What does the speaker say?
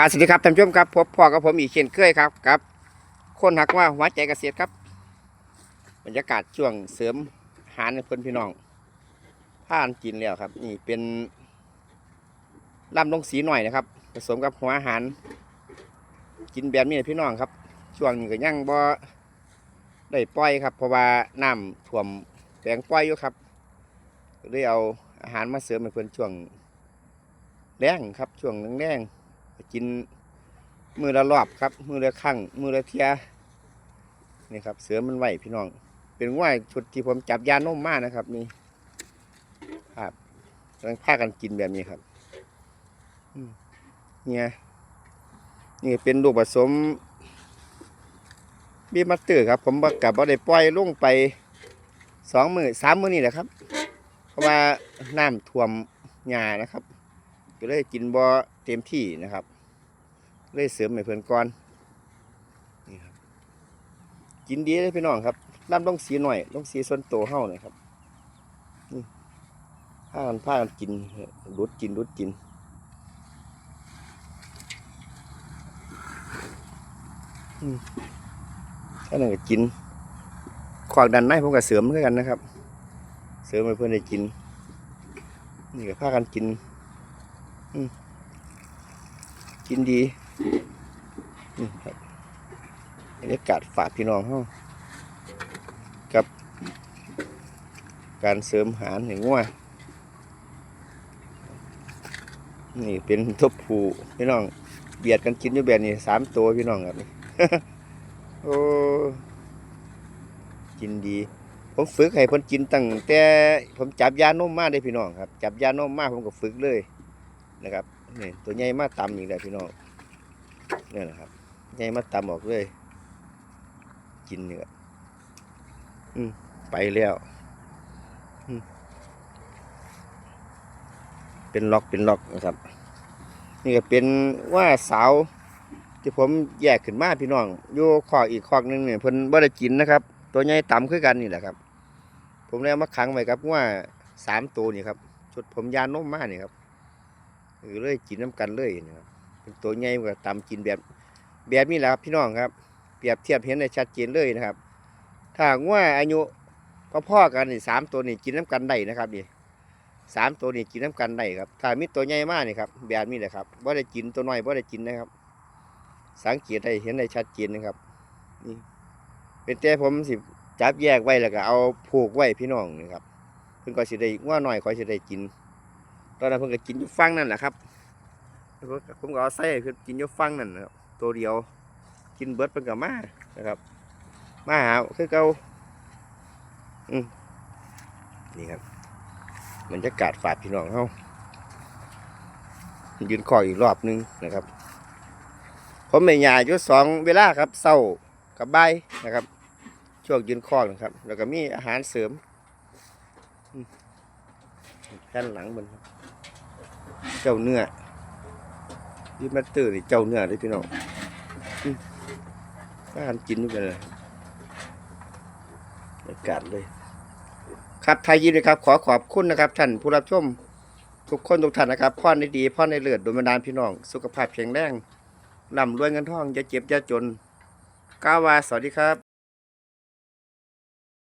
ค่ะสวัสดีครับท่านผู้ชมครับพบพ่อกับผมอีกเช่นเคยครับกับ คนหักว่าหัวใจเกษตรครับ บรรยากาศช่วงเสริมอาหารให้เพื่อนพี่น้องผ่านกินแล้วครับ นี่เป็นลำลงสีหน่อยนะครับ ผสมกับหัวอาหาร กินแบบนี้นพี่น้องครับ ช่วงนี้ก็ยังบ่ได้ปล่อยครับ เพราะว่าน้ำท่วมแปลงปล่อยอยู่ครับก็เลยเอาอาหารมาเสริมให้เพื่อนช่วงแรงครับ ช่วงแรงๆ กินมือละรอบครับ มือละครั้งมือละเทียนี่ครับ เสือมันไหวพี่น้อง เป็นว่าชุดที่ผมจับยาโนมมานะครับ นี่ครับกำลังพากันกินแบบนี้ครับเนี่ยนี่เป็นลูกผสมบีมัตเตอร์ครับ ผมกกับบ่ได้ปล่อยลงไปสองมือสามมือนี่แหละครับ เพราะว่าน้ำท่วมหญ้านะครับ ก็เลยกินบ่ เต็มที่นะครับ เลยเสริมให้เพื่อนก่อนนี่ครับกินดีเลยพี่น้องครับน้ำต้องสีหน่อยต้องสีส่วนโตเฮ้าหน่อยครับนี่ผ้ากันผ้ากันกินรุดกินรุดกินอืมแค่นั้นก็กินขวากดันในผมก็เสริมเหมือนกันนะครับ เสริมให้เพื่อนได้กิน นี่ก็ผ้ากันกิน กินดีนี่ครับบรรยากาศฝากพี่น้องเฮากับ การเสริมอาหารอย่างง่วนี่เป็นทบผูพี่น้อง เบียดกันกินอยู่แบบนี้สามตัวพี่น้องครับโอ้กินดี ผมฝึกให้เพิ่นกินตั้งแต่ผมจับยานมมาได้พี่น้องครับ จับยานมมาผมก็ฝึกเลย นะครับนี่ตัวใหญ่มาตำอีกแล้วพี่น้องนี่แหละครับใหญ่มาตำออกเลย กินเนี่ยอืมไปแล้วอืมเป็นล็อกเป็นล็อกนะครับ นี่ก็เป็นว่าสาวที่ผมแยกขึ้นมาพี่น้องอยู่คอกอีกคอกหนึงเนี่ยเพิ่นบ่ได้กินนะครับ ตัวใหญ่ต่ำคือกันนี่แหละครับ ผมเลยเอามาขังไว้ครับว่าสามตัวนี่ครับชุดผมยานมมานี่ครับ เออเลยกินน้ำกันเลยนะครับเป็นตัวใหญ่กว่าตำกินแบบแบบนี้แหละครับพี่น้องครับ เปรียบเทียบเห็นได้ชัดเจนเลยนะครับ ถ้าว่าอายุพ่อกันนี่สามตัวนี่กินน้ำกันได้นะครับนี่สามตัวนี่กินน้ำกันได้ครับ ถ้ามีตัวใหญ่มากนี่ครับแบบนี้แหละครับว่าได้กินตัวน้อยว่าได้กินนะครับ สังเกตได้เห็นได้ชัดเจนนะครับ นี่ เป็นแต่ผมสิจับแยกไว้แล้วก็เอาผูกไว้พี่น้องนี่ครับเพิ่นก็สิได้ว่าน้อยก็สิได้กิน ตอนนั้นเพิ่นก็กินอยู่ฟังนั่นแหละครับแล้วเพิ่นก็ผมก็เอาใส่ให้เพิ่นกินอยู่ฟังนั่นนะครับตัวเดียวกินเบิร์ดเพิ่นก็มานะครับ มาหาคือเกาอืมนี่ครับบรรยากาศฝาดพี่น้องเฮายืนคอยอีกรอบนึงนะครับผมไม่ยาอยู่สองเวลาครับเศร้ากับใบนะครับ ช่วงยืนคอยนะครับ แล้วก็มีอาหารเสริมแผ่นหลังมันครับ เจ้าเนื้อยี่มาเตอร์นี่เจ้าเนื้อเลยพี่น้องอาหารกินด้วยกันเลยอากาศเลย ครับไทยยินดีครับ ขอขอบคุณนะครับ ท่านผู้รับชมทุกคนทุกท่านนะครับพ่อในดีพ่อในเลือดโดยบันดาลพี่น้อง สุขภาพแข็งแรงร่ำรวยเงินทองอย่าเจ็บอย่าจนก้าวาสวัสดีครับ